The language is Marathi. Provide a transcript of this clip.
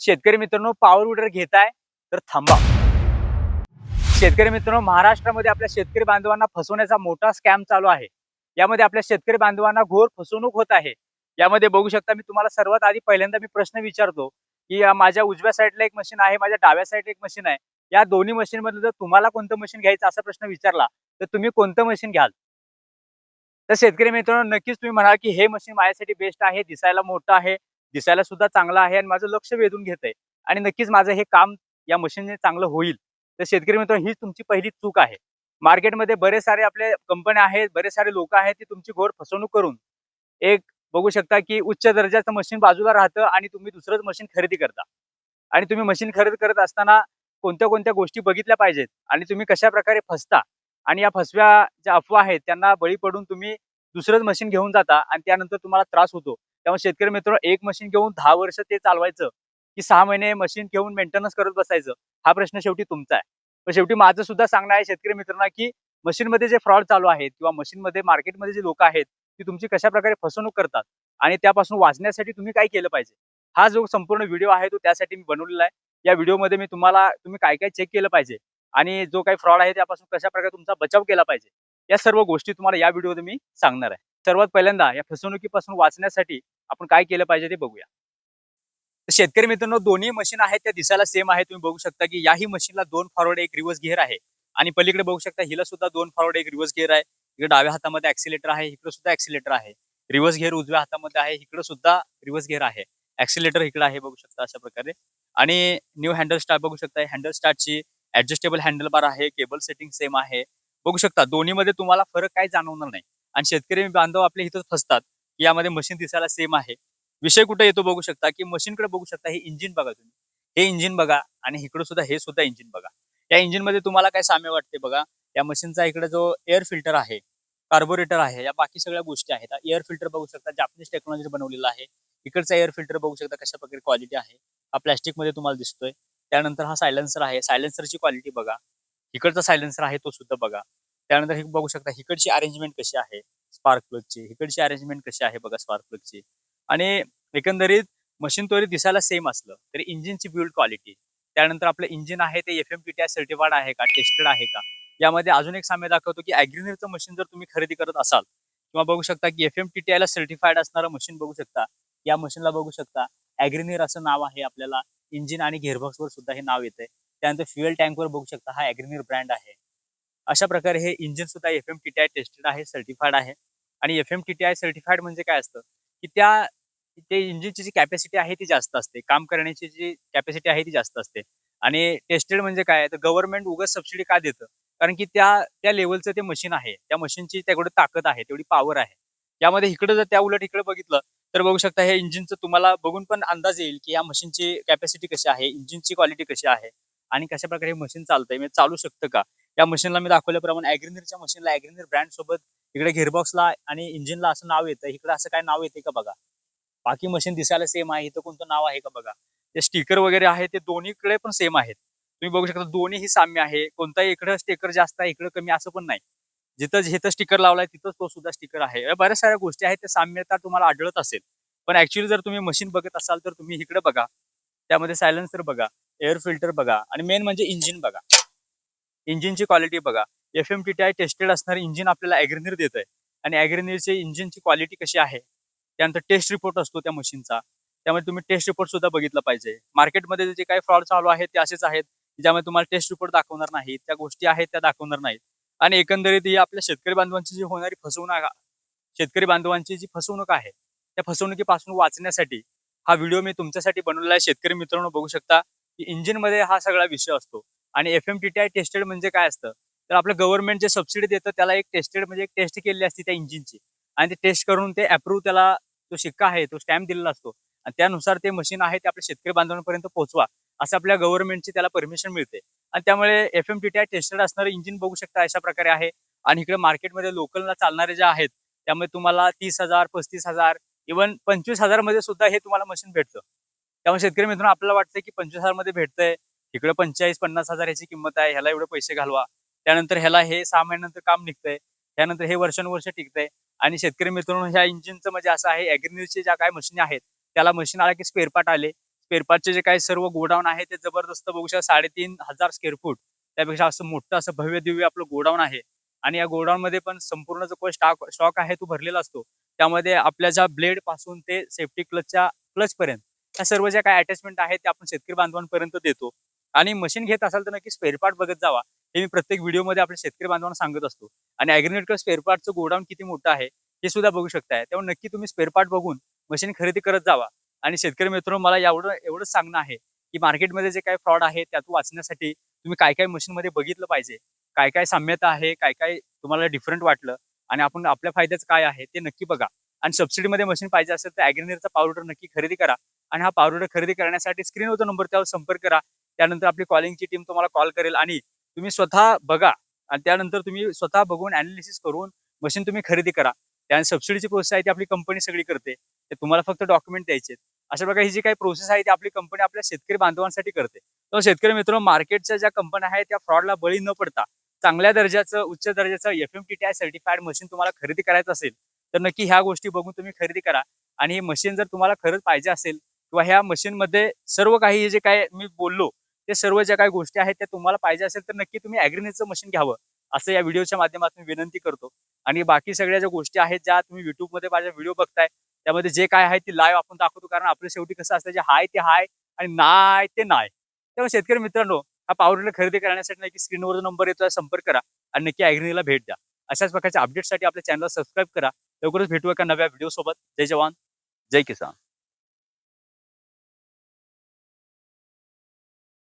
शेतकरी मित्रांनो पॉवर विडर घेताय तर थांबा. शेतकरी मित्रांनो महाराष्ट्रामध्ये आपल्या शेतकरी बांधवांना फसवण्याचा मोठा स्कॅम चालू आहे. यामध्ये आपल्या शेतकरी बांधवांना घोर फसवणूक होत आहे. यामध्ये बघू शकता मी तुम्हाला सर्वात आधी पहिल्यांदा मी प्रश्न विचारतो की माझ्या उजव्या साईडला एक मशीन आहे माझ्या डाव्या साईडला एक मशीन आहे. या दोन्ही मशीन मधलं जर तुम्हाला कोणतं मशीन घ्यायचं असा प्रश्न विचारला तर तुम्ही कोणतं मशीन घ्याल? तर शेतकरी मित्रांनो नक्कीच तुम्ही म्हणाल की हे मशीन माझ्यासाठी बेस्ट आहे दिसायला मोठं आहे. दिसायला सुद्धा चांगलं आहे आणि माझं लक्ष वेधून घेत आहे आणि नक्कीच माझं हे काम या मशीनने चांगलं होईल. तर शेतकरी मित्र हीच तुमची पहिली चूक आहे. मार्केटमध्ये बरेच सारे आपले कंपन्या आहेत बरेच सारे लोक आहेत ते तुमची घोर फसवणूक करून. एक बघू शकता की उच्च दर्जाचं मशीन बाजूला राहतं आणि तुम्ही दुसरंच मशीन खरेदी करता. आणि तुम्ही मशीन खरेदी करत असताना कोणत्या कोणत्या गोष्टी बघितल्या पाहिजेत आणि तुम्ही कशा प्रकारे फसता? आणि या फसव्या ज्या अफवा आहेत त्यांना बळी पडून तुम्ही दुसरंच मशीन घेऊन जाता आणि त्यानंतर तुम्हाला त्रास होतो. त्यामुळे शेतकरी मित्र एक मशीन घेऊन दहा वर्ष ते चालवायचं की सहा महिने मशीन घेऊन मेंटेनन्स करत बसायचं हा प्रश्न शेवटी तुमचा आहे. पण शेवटी माझं सुद्धा सांगणं आहे शेतकरी मित्रांना की मशीनमध्ये जे फ्रॉड चालू आहेत किंवा मशीनमध्ये मार्केटमध्ये जे लोक आहेत ती तुमची कशा प्रकारे फसवणूक करतात आणि त्यापासून वाचण्यासाठी तुम्ही काय केलं पाहिजे? हा जो संपूर्ण व्हिडिओ आहे तो त्यासाठी मी बनवलेला आहे. या व्हिडिओमध्ये मी तुम्हाला तुम्ही काय काय चेक केलं पाहिजे आणि जो काही फ्रॉड आहे त्यापासून कशा प्रकारे तुमचा बचाव केला पाहिजे या सर्व गोष्टी तुम्हाला या व्हिडिओमध्ये मी सांगणार आहे. सर्वात पहिल्यांदा या फसवणुकीपासून वाचण्यासाठी आपण काय केलं पाहिजे ते बघूया. शेतकरी मित्रांनो दोन्ही मशीन आहेत त्या दिसायला सेम आहे. तुम्ही बघू शकता की याही मशीनला दोन फॉरवर्ड एक रिव्हर्स गिअर आहे. आणि पलीकडे बघू शकता हिला सुद्धा दोन फॉरवर्ड एक रिव्हर्स गिअर आहे. इकडे डाव्या हातामध्ये ऍक्सिलेटर आहे इकडे सुद्धा ऍक्सिलेटर आहे. रिव्हर्स गिअर उजव्या हातामध्ये आहे इकडे सुद्धा रिव्हर्स गिअर आहे. ऍक्सिलेटर इकडे आहे बघू शकता अशा प्रकारे. आणि न्यू हँडल स्टार्ट बघू शकता हँडल स्टार्टची ऍडजस्टेबल हँडल बार आहे केबल सेटिंग सेम आहे. बघू शकता दोन्हीमध्ये तुम्हाला फरक काही जाणवणार नाही. आणि शेतकरी बांधव आपले इथं फसतात. यामध्ये मशीन दिसायला सेम आहे. विषय कुठे येतो बघू शकता की मशीनकडे बघू शकता हे इंजिन बघा तुम्ही. हे इंजिन बघा आणि इकडे सुद्धा हे सुद्धा इंजिन बघा. या इंजिनमध्ये तुम्हाला काय साम्य वाटते बघा? या मशीनचा इकडे जो एअर फिल्टर आहे कार्बोरेटर आहे या बाकी सगळ्या गोष्टी आहेत. एअर फिल्टर बघू शकता जापनीज टेक्नॉलॉजी बनवलेला आहे. इकडचा एअर फिल्टर बघू शकता कशा प्रकारे क्वालिटी आहे. हा प्लॅस्टिकमध्ये तुम्हाला दिसतोय. त्यानंतर हा सायलेन्सर आहे. सायलेन्सरची क्वालिटी बघा. इकडचा सायलेन्सर आहे तो सुद्धा बघा. त्यानंतर हे बघू शकता इकडची अरेंजमेंट कशी आहे. स्पार्क प्लगची इकडची अरेंजमेंट कशी आहे बघा स्पार्क प्लगची आणि एकंदरीत मशीन तरी दिसायला सेम असलं तरी इंजिनची बिल्ड क्वालिटी त्यानंतर आपलं इंजिन आहे ते F M T T I certified आहे का टेस्टेड आहे का? यामध्ये अजून एक साम्य दाखवतो की अॅग्रिनिरचं मशीन जर तुम्ही खरेदी करत असाल किंवा बघू शकता की एफ एम टी टी आयला सर्टिफाईड असणारं मशीन बघू शकता. या मशीनला बघू शकता. अॅग्रिनिर असं नाव आहे आपल्याला. इंजिन आणि gearbox वर सुद्धा हे नाव येते त्यानंतर फ्युएल टँकवर बघू शकता हा अॅग्रिनिर ब्रँड आहे. अशा प्रकारे हे इंजिन सुद्धा F M T T I tested आहे सर्टिफाईड आहे. आणि F M T T I certified म्हणजे काय असतं? की त्या ते इंजिनची जी कॅपॅसिटी आहे ती जास्त असते. काम करण्याची जी कॅपॅसिटी आहे ती जास्त असते. आणि टेस्टेड म्हणजे काय? तर गव्हर्नमेंट उगाच सबसिडी का देतं? कारण की त्या त्या लेवलचं ते मशीन आहे. त्या मशीनची तेवढी ताकद आहे तेवढी पॉवर आहे. यामध्ये इकडे जर त्या उलट इकडे बघितलं तर बघू शकता हे इंजिनचं तुम्हाला बघून पण अंदाज येईल की या मशीनची कॅपॅसिटी कशी आहे इंजिनची क्वालिटी कशी आहे. आणि कशा प्रकारे हे मशीन चालतंय म्हणजे चालू शकतं का? या मशीनला मी दाखवल्याप्रमाणे अॅग्रिनरच्या मशीनला अॅग्रिनर ब्रँड सोबत इकडे गिअरबॉक्सला आणि इंजिनला असं नाव येतं. इकडे असं काय नाव येते का बघा? बाकी मशीन दिसायला सेम आहे. इथं कोणतं नाव आहे का बघा? ते स्टिकर वगैरे आहे ते दोन्हीकडे पण सेम आहेत. तुम्ही बघू शकता दोन्ही ही साम्य आहे. कोणताही इकडं स्टिकर जास्त आहे इकडं कमी असं पण नाही. जिथं जिथं स्टिकर लावलाय तिथंच तो सुद्धा स्टिकर आहे. बऱ्याच साऱ्या गोष्टी आहेत त्या साम्यता तुम्हाला आढळत असेल. पण ऍक्च्युली जर तुम्ही मशीन बघत असाल तर तुम्ही इकडे बघा. त्यामध्ये सायलेन्सर बघा. एअर फिल्टर बघा आणि मेन म्हणजे इंजिन बघा. इंजिनची क्वालिटी बघा. F M T T I tested असणारे इंजिन आपल्याला अॅग्रिनिर देत आहे आणि अॅग्रिनिरचे इंजिनची क्वालिटी कशी आहे? त्यानंतर टेस्ट रिपोर्ट असतो त्या मशीनचा. त्यामुळे तुम्ही टेस्ट रिपोर्ट सुद्धा बघितला पाहिजे. मार्केटमध्ये जे काही फ्रॉड चालू आहेत ते असेच आहेत. ज्यामध्ये तुम्हाला टेस्ट रिपोर्ट दाखवणार नाहीत त्या गोष्टी आहेत त्या दाखवणार नाहीत. आणि एकंदरीत ही आपल्या शेतकरी बांधवांची जी होणारी फसवणूक शेतकरी बांधवांची जी फसवणूक आहे त्या फसवणुकीपासून वाचण्यासाठी हा व्हिडिओ मी तुमच्यासाठी बनवलेला आहे. शेतकरी मित्रांनो बघू शकता. इंजिनमध्ये हा सगळा विषय असतो. आणि F M T T I tested म्हणजे काय असतं? तर आपलं गव्हर्नमेंट जे सबसिडी देतं त्याला एक टेस्टेड म्हणजे एक टेस्ट केलेली असते त्या इंजिनची आणि ते टेस्ट करून ते अप्रूव्ह त्याला जो शिक्का आहे तो स्टॅम्प दिलेला असतो. आणि त्यानुसार ते मशीन आहे ते आपल्या शेतकरी बांधवांपर्यंत पोहोचवा असं आपल्या गव्हर्नमेंटची त्याला परमिशन मिळते. आणि त्यामुळे F M T T I tested असणारं इंजिन बघू शकता अशा प्रकारे आहे. आणि इकडे मार्केटमध्ये लोकलला चालणारे जे आहेत त्यामुळे तुम्हाला तीस हजार पस्तीस हजार इव्हन पंचवीस हजारमध्ये सुद्धा हे तुम्हाला मशीन भेटतं. त्यामुळे शेतकरी मित्रांनो आपल्याला वाटतं की पंचवीस हजारमध्ये भेटतंय. इकडे पंचेचाळीस पन्नास हजार ह्याची किंमत आहे. ह्याला एवढे पैसे घालवा. त्यानंतर ह्याला हे सहा महिन्यानंतर काम निघतंय. त्यानंतर हे वर्षानुवर्ष टिकतंय. आणि शेतकरी मित्रांनो ह्या इंजिनचं म्हणजे असं आहे अॅग्रिन्यूजचे ज्या काय मशीन आहेत त्याला मशीन आला की स्पेअरपार्ट आले. स्पेअरपार्टचे जे काही सर्व गोडाऊन आहे ते जबरदस्त बघू शकता साडेतीन हजार स्क्वेअर फूट त्यापेक्षा असं मोठं असं भव्य दिव्य आपलं गोडाऊन आहे. आणि या गोडाऊन मध्ये पण संपूर्ण जो काही स्टॉक स्टॉक आहे तो भरलेला असतो. त्यामध्ये आपल्या ज्या ब्लेडपासून ते सेफ्टी क्लचच्या क्लच पर्यंत. या सर्व ज्या काही अटॅचमेंट आहेत ते आपण शेतकरी बांधवांपर्यंत देतो. आणि मशीन घेत असाल तर नक्की स्पेअर पार्ट बघत जावा. हे मी प्रत्येक व्हिडिओमध्ये आपल्या शेतकरी बांधवांना सांगत असतो. आणि अॅग्रिनेटकर स्पेअर पार्टचं गोडाऊन किती मोठं आहे हे सुद्धा बघू शकताय. त्यामुळे नक्की तुम्ही स्पेअर पार्ट बघून मशीन खरेदी करत जावा. आणि शेतकरी मित्र मला एवढं एवढंच सांगणं आहे की मार्केटमध्ये जे काही फ्रॉड आहे त्यातून वाचण्यासाठी तुम्ही काय काय मशीन मध्ये बघितलं पाहिजे? काय काय साम्यता आहे? काय काय तुम्हाला डिफरंट वाटलं? आणि आपण आपल्या फायद्याचं काय आहे ते नक्की बघा. आणि सबसिडीमध्ये मशीन पाहिजे असेल तर अॅग्रिनेरचा पावडर नक्की खरेदी करा. आणि हा पावडर खरेदी करण्यासाठी स्क्रीनवरचा नंबर त्यावर संपर्क करा. त्यानंतर आपली कॉलिंगची टीम तुम्हाला कॉल करेल आणि तुम्ही स्वतः बघा आणि त्यानंतर तुम्ही स्वतः बघून अनालिसिस करून मशीन तुम्ही खरेदी करा. त्या सबसिडीची प्रोसेस आहे ती आपली कंपनी सगळी करते. ते तुम्हाला फक्त डॉक्युमेंट द्यायचे अशा प्रकारे ही जी काही प्रोसेस आहे ती आपली कंपनी आपल्या शेतकरी बांधवांसाठी करते. तर शेतकरी मित्र मार्केटच्या ज्या कंपन्या आहेत त्या फ्रॉडला बळी न पडता चांगल्या दर्जाचं उच्च दर्जाचं F M T T I certified machine तुम्हाला खरेदी करायचं असेल तर नक्की ह्या गोष्टी बघून तुम्ही खरेदी करा. आणि हे मशीन जर तुम्हाला खरंच पाहिजे असेल किंवा ह्या मशीन मध्ये सर्व काही हे जे काय मी बोललो ते सर्व ज्या काही गोष्टी आहेत त्या तुम्हाला पाहिजे असेल तर नक्की तुम्ही अॅग्रिनेटचं मशीन घ्यावं असं या व्हिडिओच्या माध्यमातून विनंती करतो. आणि बाकी सगळ्या ज्या गोष्टी आहेत ज्या तुम्ही युट्यूबमध्ये माझ्या व्हिडिओ बघताय त्यामध्ये जे काय आहे ते लाईव्ह आपण दाखवतो. कारण आपल्या शेवटी कसं असतं जे हाय ते हाय आणि नाय ते नाय. त्यामुळे शेतकरी मित्रांनो हा पावडर खरेदी करण्यासाठी नक्की स्क्रीनवर नंबर येतो संपर्क करा आणि नक्की अॅग्रिनीला भेट द्या. अशाच प्रकारच्या अपडेटसाठी आपल्या चॅनलला सबस्क्राईब करा. लवकरच भेटू एका नव्या व्हिडिओ सोबत. जय जवान. जय किसान.